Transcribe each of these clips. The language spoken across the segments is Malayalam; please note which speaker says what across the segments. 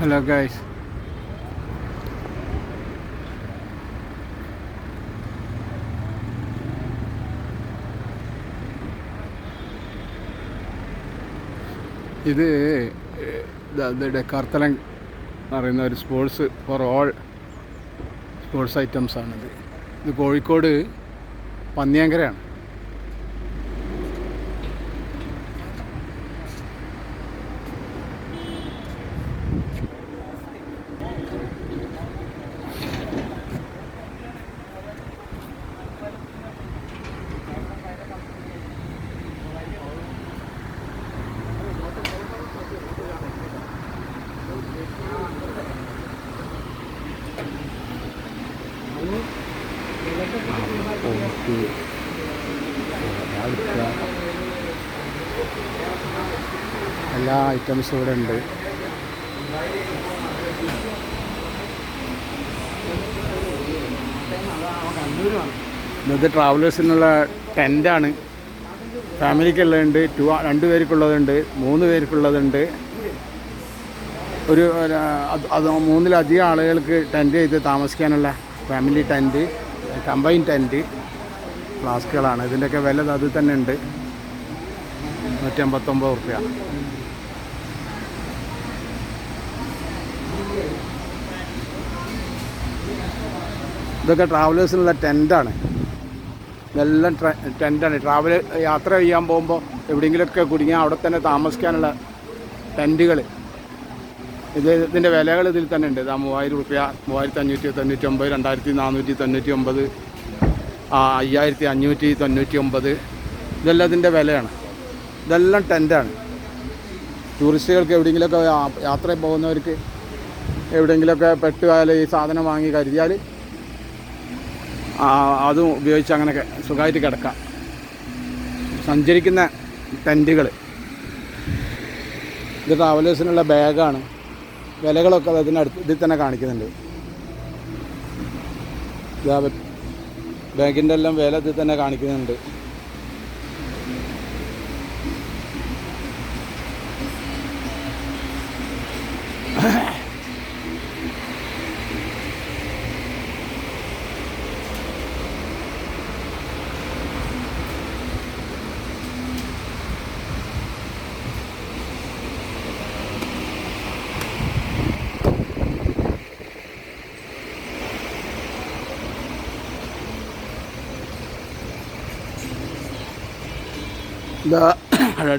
Speaker 1: Hello guys. ഇത് ഡെക്കാർത്തലൻ എന്ന് പറയുന്ന ഒരു sports for all sports items ആണിത്. ഇത് കോഴിക്കോട് പന്നിയാങ്കരയാണ്. എല്ലാ ഐറ്റംസും ഇവിടെ ഉണ്ട്. ഇത് ട്രാവലേഴ്സിനുള്ള ടെന്റാണ് ഫാമിലിക്കുള്ളതുണ്ട് ടു രണ്ട് പേർക്കുള്ളതുണ്ട് മൂന്ന് പേർക്കുള്ളതുണ്ട്. ഒരു അത് മൂന്നിലധികം ആളുകൾക്ക് ടെന്റ് ചെയ്ത് താമസിക്കാനുള്ള ഫാമിലി ടെന്റ് കമ്പൈൻ ടെന്റ് ഫ്ലാസ്കുകളാണ് ഇതിന്റെയൊക്കെ വില അത് തന്നെ ഉണ്ട്. നൂറ്റി അമ്പത്തൊമ്പത് റുപ്യ ഇതൊക്കെ ട്രാവലേഴ്സിനുള്ള ടെന്റാണ് ഇതെല്ലാം ടെന്റാണ് ട്രാവൽ യാത്ര ചെയ്യാൻ പോകുമ്പോൾ എവിടെയെങ്കിലുമൊക്കെ കുടുങ്ങിയാൽ അവിടെ തന്നെ താമസിക്കാനുള്ള ടെന്റുകൾ ഇത് ഇതിന്റെ വിലകൾ ഇതിൽ തന്നെ ഉണ്ട്. ഇതാ മൂവായിരം റുപ്യ മൂവായിരത്തി അഞ്ഞൂറ്റി തൊണ്ണൂറ്റി ഒമ്പത് രണ്ടായിരത്തി നാനൂറ്റി തൊണ്ണൂറ്റി ഒമ്പത് ആ അയ്യായിരത്തി അഞ്ഞൂറ്റി തൊണ്ണൂറ്റി ഒമ്പത് ഇതെല്ലാം ഇതിന്റെ വിലയാണ്. ഇതെല്ലാം ടെന്റാണ് ടൂറിസ്റ്റുകൾക്ക് എവിടെയെങ്കിലുമൊക്കെ യാത്ര പോകുന്നവർക്ക് എവിടെയെങ്കിലുമൊക്കെ പെട്ടുപോയാൽ ഈ സാധനം വാങ്ങി കരുതിയാൽ അതും ഉപയോഗിച്ച് അങ്ങനെയൊക്കെ സുഖമായിട്ട് കിടക്കാം. സഞ്ചരിക്കുന്ന ടെന്റുകൾ ഇത് ട്രാവലേഴ്സിനുള്ള ബാഗാണ് വിലകളൊക്കെ അതിനടുത്ത് ഇതിൽ തന്നെ കാണിക്കുന്നുണ്ട്. ബാങ്കിന്റെ എല്ലാം വില ഇതിൽ തന്നെ കാണിക്കുന്നുണ്ട്.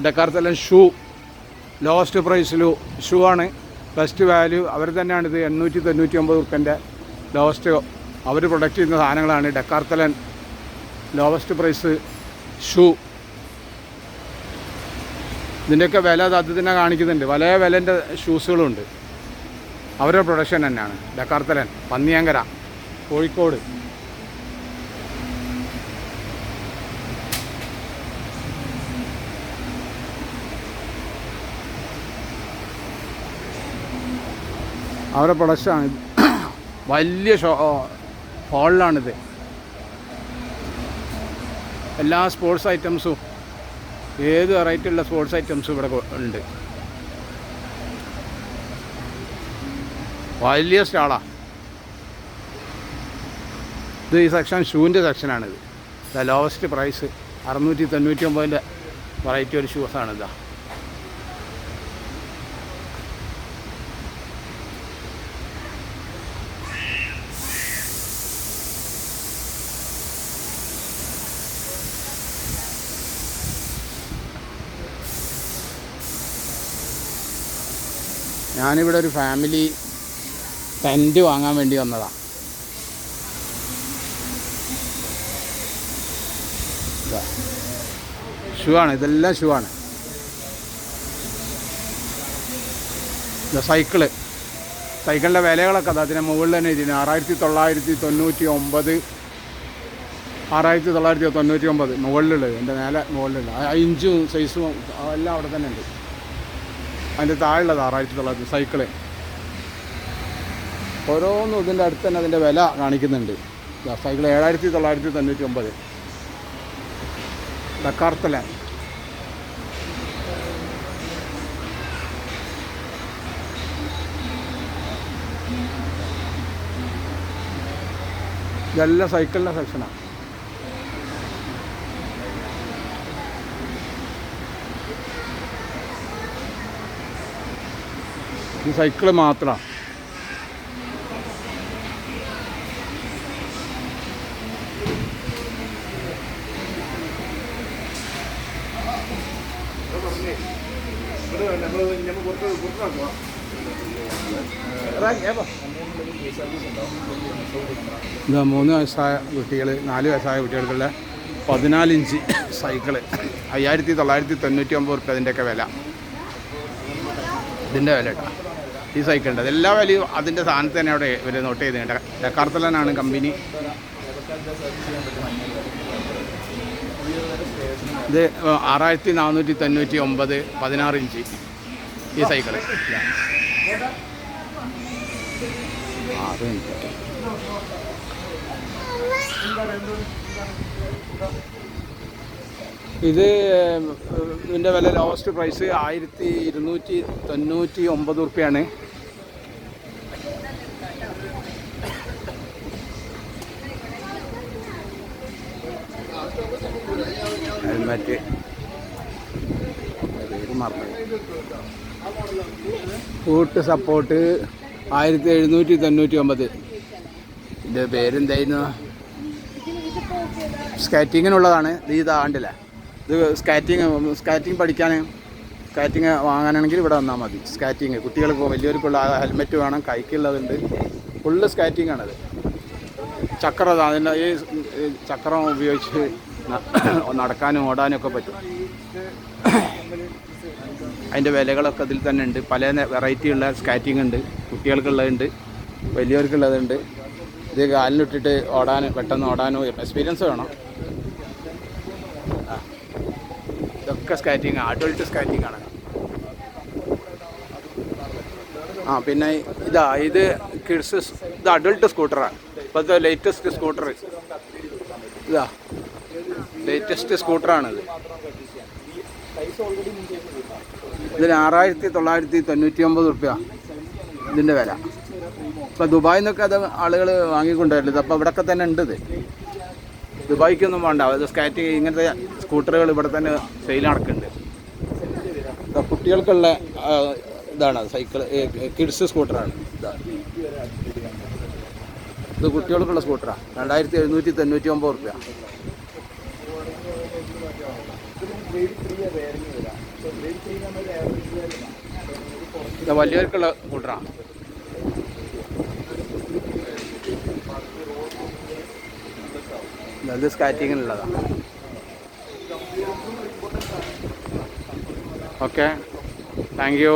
Speaker 1: Decathlon shoe. ലോവസ്റ്റ് പ്രൈസിലു ഷൂ ആണ്. ബെസ്റ്റ് വാല്യൂ അവർ തന്നെയാണ് ഇത് എണ്ണൂറ്റി തൊണ്ണൂറ്റി ഒമ്പത് ഉറുപ്പന്റെ ലോവസ്റ്റ് അവർ പ്രൊഡക്റ്റ് ചെയ്യുന്ന സാധനങ്ങളാണ് ഡെക്കാർത്തലൻ ലോവസ്റ്റ് പ്രൈസ് ഷൂ. ഇതിന്റെയൊക്കെ വില അത് തന്നെ കാണിക്കുന്നുണ്ട്. പല വിലന്റെ ഷൂസുകളുണ്ട് അവരുടെ പ്രൊഡക്ഷൻ തന്നെയാണ്. ഡെക്കാർത്തലൻ പന്നിയങ്കര കോഴിക്കോട്. അവരുടെ പ്രൊഡക്ഷനാണ്. വലിയ ഷോ ഹാളിലാണിത്. എല്ലാ സ്പോർട്സ് ഐറ്റംസും ഏത് വെറൈറ്റി ഉള്ള സ്പോർട്സ് ഐറ്റംസും ഇവിടെ ഉണ്ട്. വലിയ സ്റ്റാളാണ് ഇത് ഈ സെക്ഷൻ ഷൂവിന്റെ സെക്ഷനാണിത് ദ ലോവസ്റ്റ് പ്രൈസ് അറുന്നൂറ്റി തൊണ്ണൂറ്റി ഒമ്പതിന്റെ വെറൈറ്റി ഒരു ഷൂസാണ് ഞാനിവിടെ ഒരു ഫാമിലി ടെന്റ് വാങ്ങാൻ വേണ്ടി വന്നതാണ് ഷൂ ആണ് ഇതെല്ലാം ഷൂ ആണ് സൈക്കിൾ സൈക്കിളിന്റെ വിലകളൊക്കെ അത് അതിന്റെ മുകളിൽ തന്നെ ഇരിക്കുന്നത് ആറായിരത്തി തൊള്ളായിരത്തി തൊണ്ണൂറ്റി ഒമ്പത് ആറായിരത്തി തൊള്ളായിരത്തി തൊണ്ണൂറ്റി ഒമ്പത് മുകളിലുള്ളത് എന്റെ നേരെ മുകളിലുള്ളത്. ആ ഇഞ്ചും സൈസും എല്ലാം അവിടെ തന്നെ ഉണ്ട്. അതിന്റെ താഴെയുള്ള താഴെയുള്ളതാണ് ആയിരത്തി തൊള്ളായിരത്തി സൈക്കിൾ. ഓരോന്നും ഇതിന്റെ അടുത്ത് തന്നെ അതിന്റെ വില കാണിക്കുന്നുണ്ട്. സൈക്കിൾ ഏഴായിരത്തി തൊള്ളായിരത്തി തൊണ്ണൂറ്റി ഒമ്പത്. ഡക്കാർത്തല ഇതെല്ലാം സൈക്കിളിന്റെ സെക്ഷനാണ്. ഇത് സൈക്കിൾ മാത്രമാണ് മൂന്ന് വയസ്സായ കുട്ടികൾ നാല് വയസ്സായ കുട്ടികൾക്കുള്ള പതിനാല് ഇഞ്ച് സൈക്കിൾ. അയ്യായിരത്തി തൊള്ളായിരത്തി തൊണ്ണൂറ്റി ഒമ്പത് റുപ്യ അതിന്റെയൊക്കെ വില. ഇതിന്റെ വില കേട്ടോ ഈ സൈക്കിളിന്റെ എല്ലാ വിലയും അതിന്റെ സാധനത്ത് തന്നെ അവിടെ ഇവർ നോട്ട് ചെയ്തിട്ടുണ്ട്. ഡെക്കാർത്തലനാണ് കമ്പനി ഇത് ആറായിരത്തി നാനൂറ്റി തൊണ്ണൂറ്റി ഒമ്പത് പതിനാറ് ഇഞ്ച് ഈ സൈക്കിൾ. ആറ് ഇഞ്ച് ഇത് ഇതിന്റെ വില ലോവസ്റ്റ് പ്രൈസ് ആയിരത്തി ഇരുന്നൂറ്റി തൊണ്ണൂറ്റി ഒമ്പത് റുപ്യാണ് ഹെൽമറ്റ്. മറന്നു. സപ്പോർട്ട് ആയിരത്തി എഴുന്നൂറ്റി തൊണ്ണൂറ്റി ഒമ്പത്. ഇതിന്റെ പേരെന്തായിരുന്നു? സ്കാറ്റിങ്ങിനുള്ളതാണ് ഇത് ഇതാണ്ടില്ല ഇത് സ്കാറ്റിങ് സ്കാറ്റിങ് പഠിക്കാൻ സ്കാറ്റിങ് വാങ്ങാനാണെങ്കിൽ ഇവിടെ വന്നാൽ മതി. സ്കാറ്റിങ് കുട്ടികൾക്ക് വലിയവർക്കുള്ള ഹെൽമെറ്റ് വേണം കൈക്കുള്ളതുണ്ട്. ഫുള്ള് സ്കാറ്റിംഗ് ആണത്. ചക്രം അതിന്റെ ഈ ചക്രം ഉപയോഗിച്ച് നടക്കാനും ഓടാനും ഒക്കെ പറ്റും. അതിന്റെ വിലകളൊക്കെ അതിൽ തന്നെ ഉണ്ട്. പല വെറൈറ്റി ഉള്ള സ്കാറ്റിംഗ് ഉണ്ട്. കുട്ടികൾക്കുള്ളതുണ്ട് വലിയവർക്കുള്ളതുണ്ട്. ഇത് കാലിലിട്ടിട്ട് ഓടാനും പെട്ടെന്ന് ഓടാനും എക്സ്പീരിയൻസ് വേണം ആ. ഇതൊക്കെ സ്കാറ്റിംഗ് അഡൾട്ട് സ്കാറ്റിംഗ് ആണ്. ആ പിന്നെ ഇതാ ഇത് കിഡ്സ് ഇത് അഡൾട്ട് സ്കൂട്ടറാണ് ഇപ്പോഴത്തെ ലേറ്റസ്റ്റ് സ്കൂട്ടർ ഇതാ ലേറ്റസ്റ്റ് സ്കൂട്ടറാണിത് ഇതിന് ആറായിരത്തി തൊള്ളായിരത്തി തൊണ്ണൂറ്റി ഒമ്പത് റുപ്യ ഇതിന്റെ വില. ഇപ്പം ദുബായിൽ നിന്നൊക്കെ അത് ആളുകൾ വാങ്ങിക്കൊണ്ടുവരില്ല അപ്പോൾ ഇവിടെയൊക്കെ തന്നെ ഉണ്ട് ഇത്. ദുബായിക്കൊന്നും വേണ്ട. അത് സ്കാറ്റ് ഇങ്ങനത്തെ സ്കൂട്ടറുകൾ ഇവിടെ തന്നെ സെയിൽ നടക്കുന്നുണ്ട്. കുട്ടികൾക്കുള്ള ഇതാണ് സൈക്കിൾ കിഡ്സ് സ്കൂട്ടറാണ് ഇതാ. കുട്ടികൾക്കുള്ള സ്കൂട്ടറാണ് രണ്ടായിരത്തി എഴുന്നൂറ്റി തൊണ്ണൂറ്റി ഒമ്പത് റുപ്യ വലിയവർക്കുള്ള സ്കൂട്ടറാണ് ഇത് സ്കാറ്റിങ്ങിനുള്ളതാണ് ഓക്കെ താങ്ക് യു